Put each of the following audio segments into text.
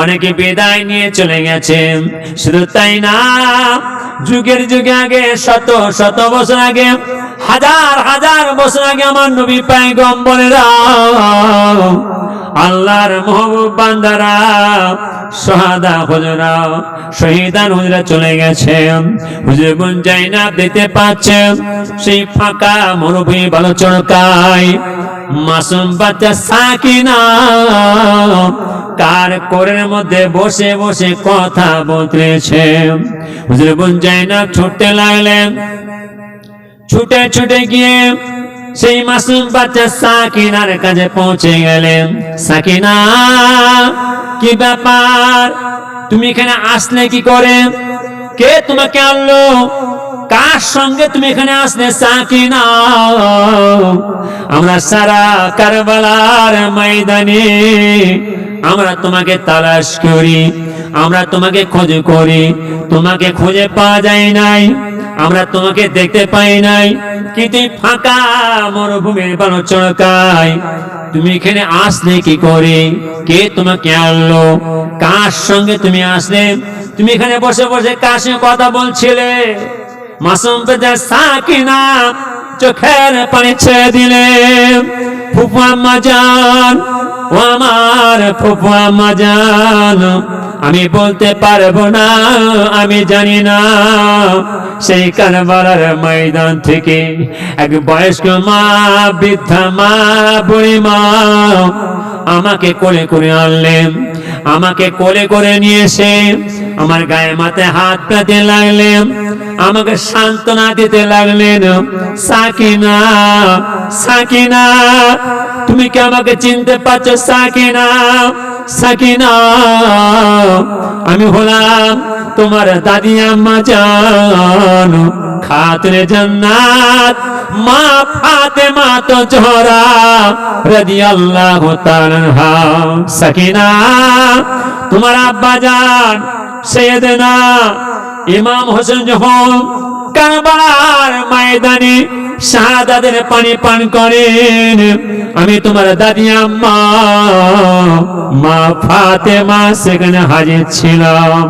অনেকে বিদায় নিয়ে চলে গেছে। শুধু তাই না, যুগের যুগে আগে, শত শত বছর আগে, হাজার হাজার বছর আগে আমার নবী পাইগম্বরেরা আল্লাহর মহবুব বান্দারা সোহাদা হুজরা, শহীদান হুজরা চলে গেছে। হুজুর বোন যাই না দেখতে পাচ্ছেন সেই ফাঁকা মরুভূমি ভালো চড়কায় মাসুম বাচ্চা সাকিনা। কার কোরের মধ্যে বসে বসে কথা বলতেছে? হুজুর যাই ছুটতে লাগলেন। ছুটে ছুটে গিয়ে সেই মাসুম বাচ্চা সাকিনার কাছে পৌঁছে গেলেন। সাকিনা, কি ব্যাপার? তুমি এখানে আসলে কি করে? কে তোমাকে আনলো? কার সঙ্গে তুমি এখানে আসলে সাকিনা। আমরা সারা কারবালার ময়দানে আমরা তোমাকে তালাশ করি, আমরা তোমাকে খোঁজ করি, তোমাকে খুঁজে পাওয়া যায় নাই, আমরা তোমাকে দেখতে পাই নাই কিন্তু ফাঁকা মরুভূমির বানো চড়কায়, তুমি এখানে আসলে কি করে, কে তোমাকে আনলো, কার সঙ্গে তুমি আসলে, তুমি এখানে বসে বসে কার সঙ্গে কথা বলছিলে? মাসুম পেজা সাকিনা চোখের পানি ছেড়ে দিলে ফুফু আম্মা জান, ও আমার ফুফু আম্মা জান, আমি বলতে পারব না, আমি জানি না। সেই কারবালার ময়দান থেকে এক বয়স্ক মা, বৃদ্ধা মা, বুড়ি মা, আমাকে কোলে করে আনলেন, আমাকে কোলে করে নিয়ে এসে আমার গায়ে মাথায় হাত পেতে লাগলেন, আমাকে সান্ত্বনা দিতে লাগলেন, সাকিনা সাকিনা, তুমি কি আমাকে চিনতে পারছ, সাকিনা সাকিনা? আমি হলাম তোমার দাদি আম্মা জান, খাতরে জান্নাত, মা ফাতেমা তো জহরা, রাদিয়াল্লাহু তাআলা সাকিনা, তোমার আব্বা জান সৈয়দনা ইমাম হোসেন যখন কারবালার ময়দানে শাহাদাতের পানি পান করেন, আমি তোমার দাদি আম্মা, মা ফাতেমা সেখানে হাজির ছিলাম।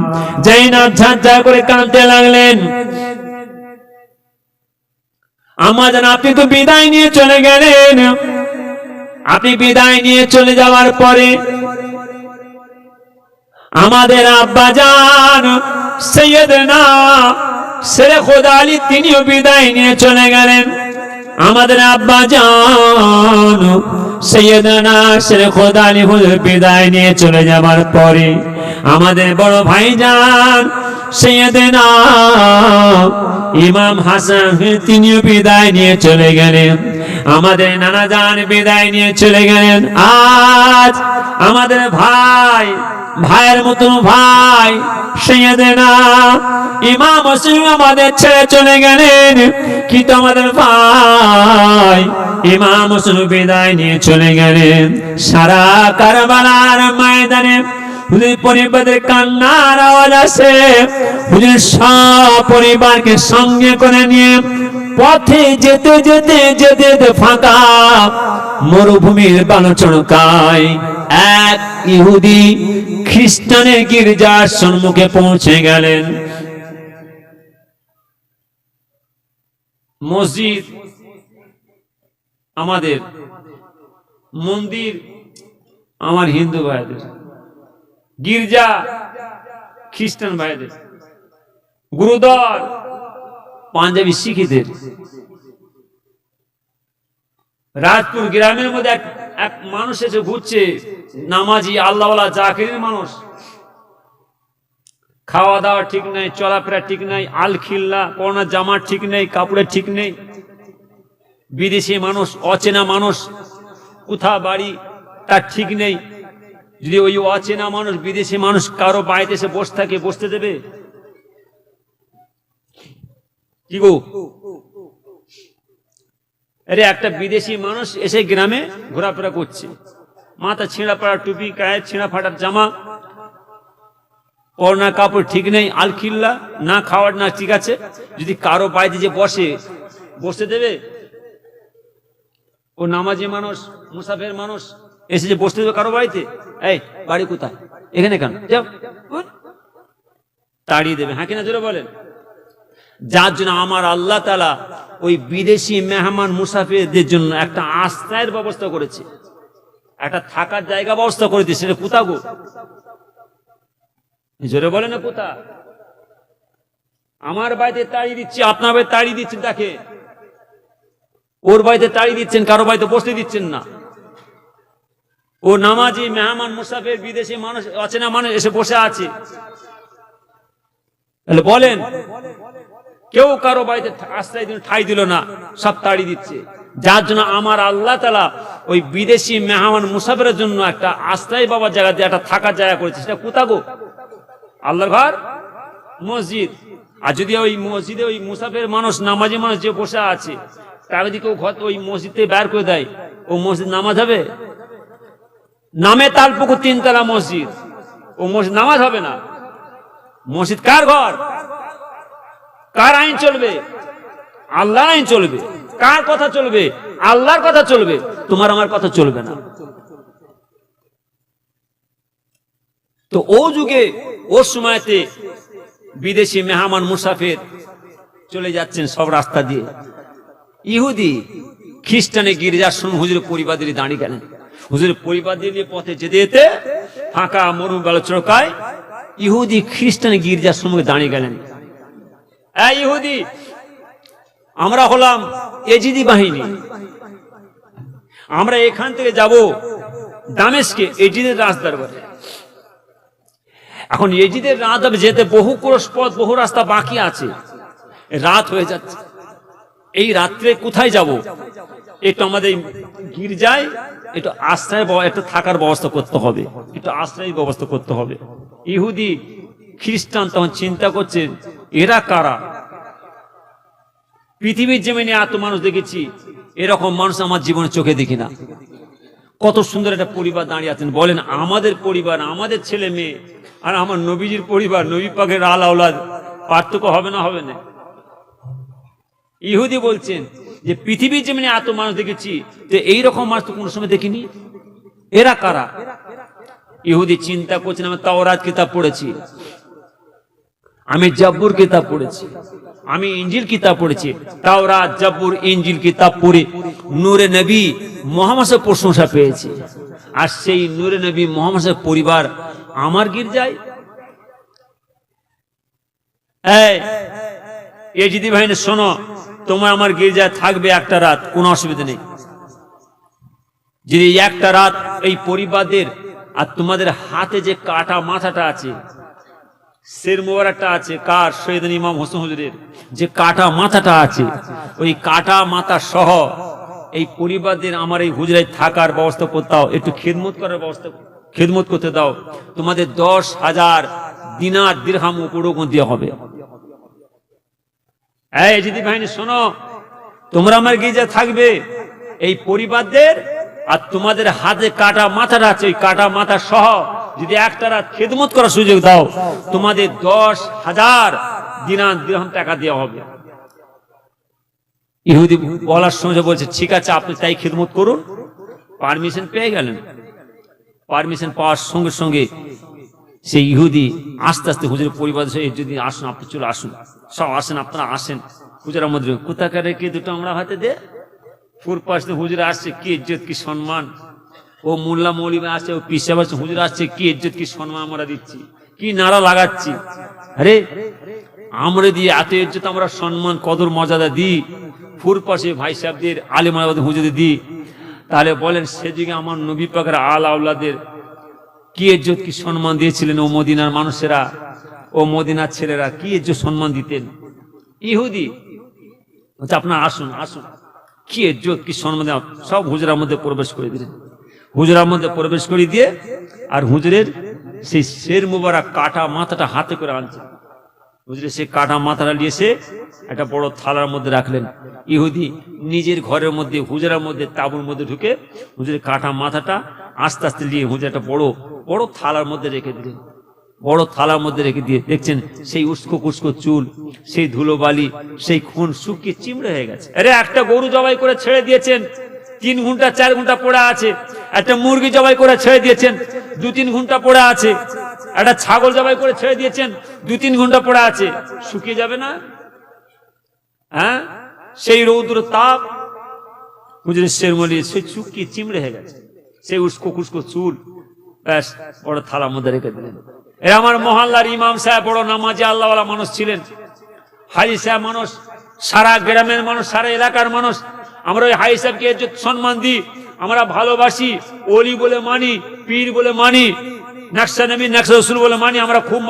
জাইনাব ঝাঁঝা করে কাঁদতে লাগলেন। আমার যেন আপনি তো বিদায় নিয়ে চলে গেলেন। আপনি বিদায় নিয়ে চলে যাওয়ার পরে আমাদের আব্বা জান, সৈয়দনা শেরে খোদা আলী, তিনিও বিদায় নিয়ে চলে গেলেন। আমাদের আব্বা জান, সৈয়দনা শেরে খোদা আলী হুজুর বিদায় নিয়ে চলে যাবার পরে আমাদের বড় ভাই যান সৈয়দনা, ইমাম হাসান তিনিও বিদায় নিয়ে চলে গেলেন। আমাদের নানা জান বিদায় নিয়ে চলে গেলেন। আজ আমাদের ভাই ভাইয়ের মতন ভাই সৈয়দেনা ইমাম হোসেন আমাদের ছেড়ে চলে গেলেন। কিন্তু আমাদের ভাই ইমাম হোসেন বিদায় নিয়ে চলে গেলেন। সারা কারবালার ময়দানে হুজুর পরিবারের কান্নার সব পরিবারকে সঙ্গে করে নিয়ে পথে যেতে যেতে যেতে ফাঁকা মরুভূমির বালচড়কায় এক ইহুদি খ্রিস্টানের গির্জার সম্মুখে পৌঁছে গেলেন। মসজিদ আমাদের, মন্দির আমার হিন্দু ভাইদের, গির্জা খ্রিস্টান ভাইদের গুরুদ্বার পাঞ্জাবি শিখিদের। রাজপুর গ্রামের মধ্যে এক এক মানুষ এসে ঘুরছে, নামাজি আল্লাহওয়ালা জাকিরের মানুষ। খাওয়া দাওয়া ঠিক নেই, চলাফেরা ঠিক নেই আল খিল্লা পড়ার জামা ঠিক নেই কাপড়ের ঠিক নেই। বিদেশি মানুষ, অচেনা মানুষ কোথা বাড়ি, তার ঠিক নেই। যদি ওই অচেনা মানুষ, বিদেশি মানুষ কারও বাড়িতে এসে বসে থাকে, বসতে দেবে? কি গো? আরে একটা বিদেশি মানুষ এসে গ্রামে ঘোরাফেরা করছে। মাথা ছিঁড়া পাড়া, টুপি, গায়ে ছিঁড়া ফাটার জামা, পরনা কাপড় ঠিক নেই, আলখিল্লা, না খাওয়ার, না ঠিক আছে। যদি কারও বাড়িতে যে বসে, বসতে দেবে? ও নামাজি মানুষ, মুসাফের মানুষ, এসে যে বসতে দেবে কারও বাড়িতে? এই, বাড়ি কোথায়? এখানে কেন? তাড়িয়ে দেবে। হ্যাঁ কিনা জোরে বলেন? যার জন্য আমার আল্লাহ তালা ওই বিদেশি মেহমান মুসাফিরদের জন্য একটা আশ্রয়ের ব্যবস্থা করেছে। একটা থাকার জায়গা ব্যবস্থা করে দিয়েছে সেটা জোরে বলে না কোথা? আমার বাড়িতে তাড়িয়ে আপনার বাড়িতে তাড়িয়ে দিচ্ছেন তাকে ওর বাড়িতে তাড়িয়ে দিচ্ছেন, কারও বাড়িতে বসতে দিচ্ছেন না। ও নামাজি মেহমান মুসাফির বিদেশি মানুষ অচেনা মানুষ এসে বসে আছে? বলেন। কেউ কারও বাড়িতে আশ্রয় দিল, ঠাই দিল না, সব তাড়ি দিচ্ছে। যার জন্য আমার আল্লাহ তালা ওই বিদেশি মেহমান মুসাফিরের জন্য একটা আশ্রয় বাবার জায়গা দিয়ে একটা থাকার জায়গা করেছে। সেটা কোথা গো? আল্লাহর ঘর? মসজিদ। আর যদি ওই মসজিদে ওই মুসাফের মানুষ, নামাজি মানুষ যে বসে আছে, তাকে যদি কেউ ঘর ওই মসজিদে বের করে দেয়, ও মসজিদ নামাজ হবে? নামে তাল পুকুর তিনতলা মসজিদ। ও মসজিদ নামাজ হবে না। মসজিদ কার ঘর? কার আইন চলবে? আল্লাহর আইন চলবে। কার কথা চলবে? আল্লাহর কথা চলবে। তোমার আমার কথা চলবে না। তো ও যুগে, ও সময়তে বিদেশি মেহমান মুসাফির চলে যাচ্ছেন সব রাস্তা দিয়ে। ইহুদি, খ্রিস্টানে গির্জার সময় হুজুর পরিবার দিয়ে দাঁড়িয়ে গেলেন। হুজুরের পরিবার দিয়ে পথে যেতে যেতে ফাঁকা মরু চড়কায় ইহুদি, খ্রিস্টানে গির্জার সময় দাঁড়িয়ে গেলেন। ইহুদি, আমরা হলাম এজিদি বাহিনী। আমরা এখান থেকে যাব দামেশকে এজিদের রাজদরবারে। এখন এজিদের রাত যেতে বহু ক্রোশ পথ, বহু রাস্তা বাকি আছে। রাত হয়ে যাচ্ছে। এই রাত্রে কোথায় যাব? একটু আমাদের গির্জায়, একটু আশ্রয় একটু থাকার ব্যবস্থা করতে হবে। একটু আশ্রয় ব্যবস্থা করতে হবে। ইহুদি, খ্রিস্টান তখন চিন্তা করছে এরা কারা? পৃথিবীর জমিনে এত মানুষ দেখেছি, এরকম মানুষ আমার জীবনে চোখে দেখি না। কত সুন্দর একটা পরিবার দাঁড়িয়ে আছেন। বলেন, আমাদের পরিবার, আমাদের ছেলে মেয়ে, আর আমার নবীজির পরিবার, নবী পাকের আল আওলাদ, পার্থক্য হবে না হবে না। ইহুদি বলছেন যে, পৃথিবীর জমিনে এত মানুষ দেখেছি, যে এইরকম মানুষ তো কোনো সময় দেখিনি। এরা কারা? ইহুদি চিন্তা করছেন, আমি তাওরাত কিতাব পড়েছি। আমি জব্বুর কিতাব পড়েছি। আমি ইঞ্জিল কিতাব পড়েছি। তাওরাত, জব্বুর, ইঞ্জিল কিতাব পড়ে নূরে নবী মোহাম্মদের প্রশংসা পেয়েছি। আর সেই নূরে নবী মোহাম্মদের পরিবার আমার এই যদি ভাইনে শোনো, তোমার আমার গির্জায় থাকবে একটা রাত, কোনো অসুবিধা নেই। যদি একটা রাত এই পরিবারদের আর তোমাদের হাতে যে কাটা মাথাটা আছে শের মোবারকটা আছে, কার? সৈয়দ ইমাম হোসেন হুজুরের। যে কাটা মাথাটা আছে, ওই কাটা মাথা সহ এই পরিবারদের আমার এই হুজরায় থাকার ব্যবস্থা করতে দাও। একটু খেদমত করার ব্যবস্থা খেদমত করতে দাও। তোমাদের দশ হাজার দিনার দিরহাম উপরোগণ দিয়ে হবে। এই যদি বাহিনী শোনো, তোমরা আমার গির্জা থাকবে। এই পরিবারদের আর তোমাদের হাতে কাটা মাথাটা আছে, ওই কাটা মাথা সহ যদি একটা রাত খেদমত করার সুযোগ দাও, তোমাদের দশ হাজার দিনার দিরহাম টাকা দেওয়া হবে। ইহুদি বলার সময় বলছে, ঠিক আছে, আপনি তাই খেদমত করুন পারমিশন পেয়ে গেলেন। পারমিশন পাওয়ার সঙ্গে সঙ্গে সেই ইহুদি আস্তে আস্তে হুজুরের পরিবার যদি আসুন, আপনি চলে আসুন। সব আসেন, আপনারা আসেন। হুজুরের মধ্যে, কোথাকারে কি দুটো আমরা হাতে দে? ফুর পাশ দিয়ে হুজুরে আসছে কি ইজ্জত কি সম্মান? ও মোল্লা মৌলিমে আসছে ও পিসাব আসছে হুজুর আসছে কি ইজ্জত কি সম্মান আমরা দিচ্ছি? কি নারা লাগাচ্ছি? আরে আমরা দিয়ে এত ইজ্জত আমরা সম্মান কদর মর্যাদা দিই। ফুর পাশে ভাই সাহেবদের আলিম হুজুরে দিই। তাহলে বলেন সেদিকে আমার নবী পাকের আল আউলাদের কি ইজ্জত কি সম্মান দিয়েছিলেন ও মদিনার মানুষেরা? ও মদিনার ছেলেরা কি ইজ্জত সম্মান দিতেন? ইহুদি? বলছে, আপনার আসুন আসুন। কি ইজ্জত কি সম্মান সব হুজুরার মধ্যে প্রবেশ করে দিলেন। হুজরার মধ্যে প্রবেশ করে দিয়ে আর হুজরের সেই শের মুবারক কাটা মাথাটা হাতে করে আনছে। হুজুরে সেই কাটা মাথাটা নিয়ে এসে একটা বড় থালার মধ্যে রাখলেন। ইহুদি নিজের ঘরের মধ্যে, হুজরার মধ্যে, তাবুর মধ্যে ঢুকে হুজুরের কাটা মাথাটা আস্তে আস্তে নিয়ে হুজরে একটা বড় বড় থালার মধ্যে রেখে দিলেন। বড় থালার মধ্যে রেখে দিয়ে দেখছেন সেই উস্কো কুস্কো চুল, সেই ধুলো বালি, সেই খুন শুকিয়ে চিমড়ে হয়ে গেছে। আরে একটা গরু জবাই করে ছেড়ে দিয়েছেন, তিন ঘণ্টা চার ঘণ্টা পড়ে আছে। একটা মুরগি জবাই করে ছেড়ে দিয়েছেন, দু তিন ঘণ্টা পড়ে আছে। একটা ছাগল জবাই করে ছেড়ে দিয়েছেন, দু তিন ঘণ্টা পড়ে আছে। শুকিয়ে যাবে না? হ্যাঁ? সেই রৌদ্র তাপ হুজুরের শেরমলি সে চুকি চিমড়ে হয়ে গেছে। সেই উস্কো কুস্কো চুল, ব্যাস, বড় থালার মধ্যে রেখে দিলেন। এ আমার মহল্লার ইমাম সাহেব বড় নামাজে, আল্লাহওয়ালা মানুষ ছিলেন। হাজি সাহেব মানুষ, সারা গ্রামের মানুষ, সারা এলাকার মানুষ। আমরা ওই হাজি সাহেবকে সম্মান দিই। আমরা ভালোবাসি অলি বলে মানি, পীর বলে মানি বলে মানি, আমরা খুব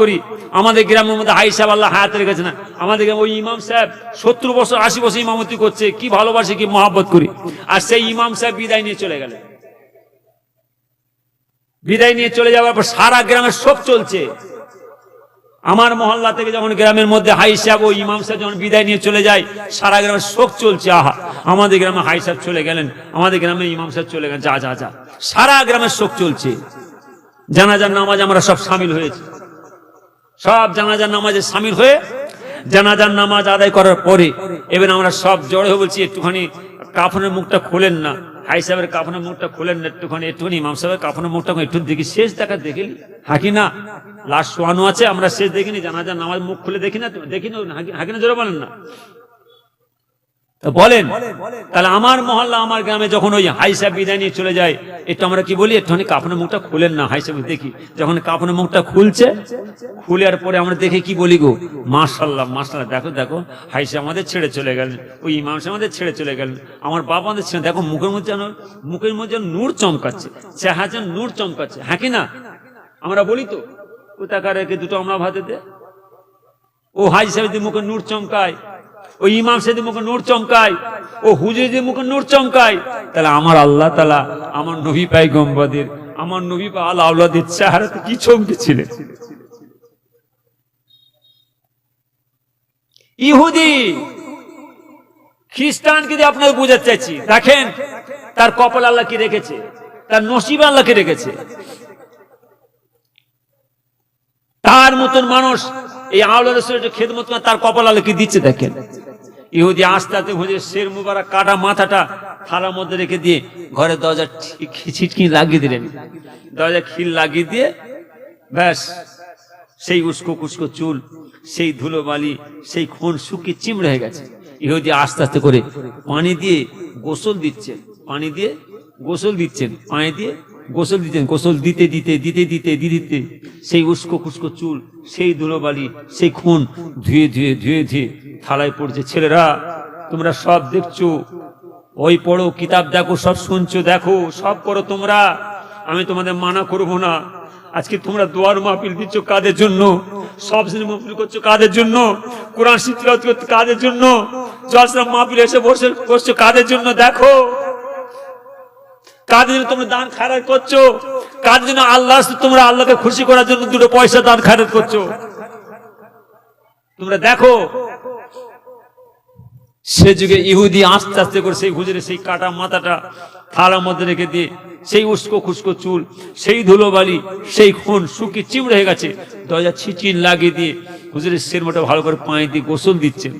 করি। আমাদের গ্রামের মধ্যে আল্লাহ রেখেছে না। আমাদের ওই ইমাম সাহেব সত্তর বছর, আশি করছে, কি ভালোবাসি, কি করি। আর সেই ইমাম সাহেব বিদায় নিয়ে চলে গেলেন। বিদায় নিয়ে চলে যাওয়ার পর সারা গ্রামের শোক চলছে। আমার মহল্লা থেকে যখন গ্রামের মধ্যে হাই সাহেব ও ইমাম সাহেব যখন বিদায় নিয়ে চলে যায়, সারা গ্রামের শোক চলছে, আহা, আমাদের গ্রামে হাই সাহেব চলে গেলেন, আমাদের গ্রামে ইমাম সাহেব চলে গেলেন, যা যা যা। সারা গ্রামের শোক চলছে। জানাজার নামাজ আমরা সব সামিল হয়েছি। সব জানাজার নামাজে সামিল হয়ে জানাজার নামাজ আদায় করার পরে এবার আমরা সব জড়ে হয়ে বলছি, একটুখানি কাফনের মুখটা খোলেন না। হাই সাহেবের কাফনের মুখটা খুলেন একটুখানি একটুখানি, ইমাম সাহেবের কাফনের মুখটা একটু দেখি, শেষ দেখা দেখিনি হাকি না? লাশ শোয়ানো আছে, আমরা শেষ দেখিনি জানা যান আমার মুখ খুলে দেখি না দেখি না হাকি- না জোরে বলেন না। বলেন তাহলে আমার মহল্লা আমার গ্রামে যখন ওই হাই সাহেব বিদায় নিয়ে চলে যায় একটু আমরা কি বলি? একটুখানি কাপড়ের মুখটা খুলেন না হাই সাহেব দেখি। যখন কাপড়ের মুখটা খুলছে খুলে পরে আমরা দেখে কি বলি গো? মাশাল্লাহ মাশাল্লাহ। দেখো দেখো হাই সাহেব আমাদের ছেড়ে চলে গেলেন ওই ইমাম আমাদের ছেড়ে চলে গেলেন। আমার বাবা আমাদের ছেড়ে দেখো মুখের মধ্যে যেন মুখের মধ্যে যেন নূর চমকাচ্ছে চেহারা যেন নূর চমকাচ্ছে। হ্যাঁ কি না? আমরা বলি তো কোথাকার দুটো আমরা ভাতে দে? ও হাজি সাহেবের মুখে নূর চমকায় ও ইমাম সাহেবের মুখে নূর চমকায়, ও হুজুরের মুখে নূর চমকায়, তাহলে আমার আল্লাহ তালা আমার নবী পাই গম্বাদের আমার নবী পা আল্লাহ আল্লাহদের চেহারাতে কি চমকেছিলেন? ইহুদি, খ্রিস্টানকে দিয়ে আপনাদের বোঝাতে চাইছি। দেখেন তার কপাল আল্লাহ কি রেখেছে? তার নসিব আল্লাহকে রেখেছে? তার মতন মানুষ এই আল্লাহ রসুলের খেদমত করে তার কপাল আলো কি দিচ্ছে দেখেন? ইহুদি আস্তে আস্তে হুজুর শের মুবারক কাটা মাথাটা থালার মধ্যে রেখে দিয়ে ঘরের দরজা ছিটকি লাগিয়ে দিলেন। দরজা খিল লাগিয়ে দিয়ে ব্যাস, সেই উস্কো কুস্কো চুল, সেই ধুলো বালি, সেই খুন শুকিয়ে চিমড়ে হয়ে গেছে। ইহুদি আস্তে আস্তে করে পানি দিয়ে গোসল দিচ্ছেন, পানি দিয়ে গোসল দিচ্ছেন, পানি দিয়ে গোসল দিচ্ছেন গোসল দিতে দিতে দিতে দিতে দিতে। সেই উস্কো খুস্কো চুল, সেই ধুলোবালি, সেই খুন, ধুয়ে ধুয়ে ধুয়ে ধুয়ে থালায় পড়ছে। ছেলেরা, তোমরা সব দেখছ। ওই পড়ো, কিতাব দেখো, সব শুনছো, দেখো, সব করো তোমরা। আমি তোমাদের মানা করব না। আজকে তোমরা দোয়ার মাহফিল দিচ্ছ কাদের জন্য? সব শ্রেণি মাহফিল করছ কাদের জন্য? কোরআন শিক্ষা করছ কাদের জন্য? জলসা মাহফিল এসে বসে করছ কাদের জন্য? দেখো। কাদের জন্য তোমরা দান খারাপ করছ? কাদের জন্য আল্লাহ তোমরা আল্লাহকে খুশি করার জন্য দুটো পয়সা দান খারাপ করছ। তোমরা দেখো, সে যুগে ইহুদি আস্তে আস্তে করে সেই হুজুরে সেই কাটা মাথাটা থালার মধ্যে রেখে দিয়ে, সেই উস্কো খুস্কো চুল, সেই ধুলোবালি, সেই খুন শুকি চিমড়ে হয়ে গেছে। দরজা ছিচিন লাগিয়ে দিয়ে হুজুরের সের মোটা ভালো করে পানি দিয়ে গোসল দিচ্ছেন।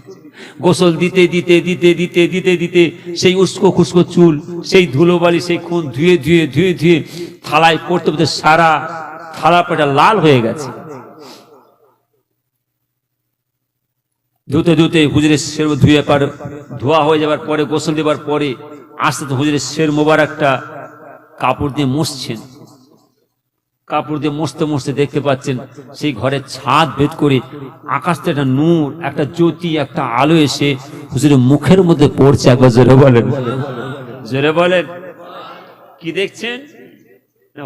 গোসল দিতে দিতে দিতে দিতে দিতে দিতে সেই উস্কো খুস্কো চুল, সেই ধুলোবালি, সেই খুন ধুয়ে ধুয়ে ধুয়ে ধুয়ে থালায় পড়তে পড়তে সারা থালা পেটা লাল হয়ে গেছে। ধুতে ধুতে হুজুরের শের ধুয়ে পার ধোয়া হয়ে যাবার পরে, গোসল দেবার পরে আস্তে আস্তে হুজুরের শের মোবারকটা কাপড় দিয়ে মুছছেন। কাপড় দিয়ে মুছতে মুছতে দেখতে পাচ্ছেন, সেই ঘরের ছাদ ভেদ করে আকাশ থেকে একটা নূর, একটা জ্যোতি, একটা আলো এসে হুজুরের মুখের মধ্যে পড়ছে একবার জোরে বলেন। জোরে বলেন। কি দেখছেন?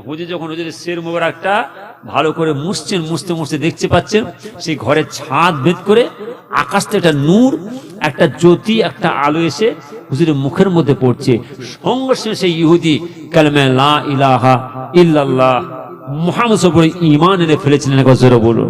হুজুর যখন হুজুরের শের মোবারকটা ভালো করে মুছছেন, মুছতে মুছতে দেখতে পাচ্ছেন, সেই ঘরের ছাদ ভেদ করে আকাশ থেকে একটা নূর, একটা জ্যোতি, একটা আলো এসে হুজুরের মুখের মধ্যে পড়ছে। সঙ্গে সঙ্গে সেই ইহুদি, কালমে লা ইলাহা ইল্লাল্লাহ। মুহাম্মদ সপরে ঈমান এনে ফেলেছিলেন একবার জোরে বলুন।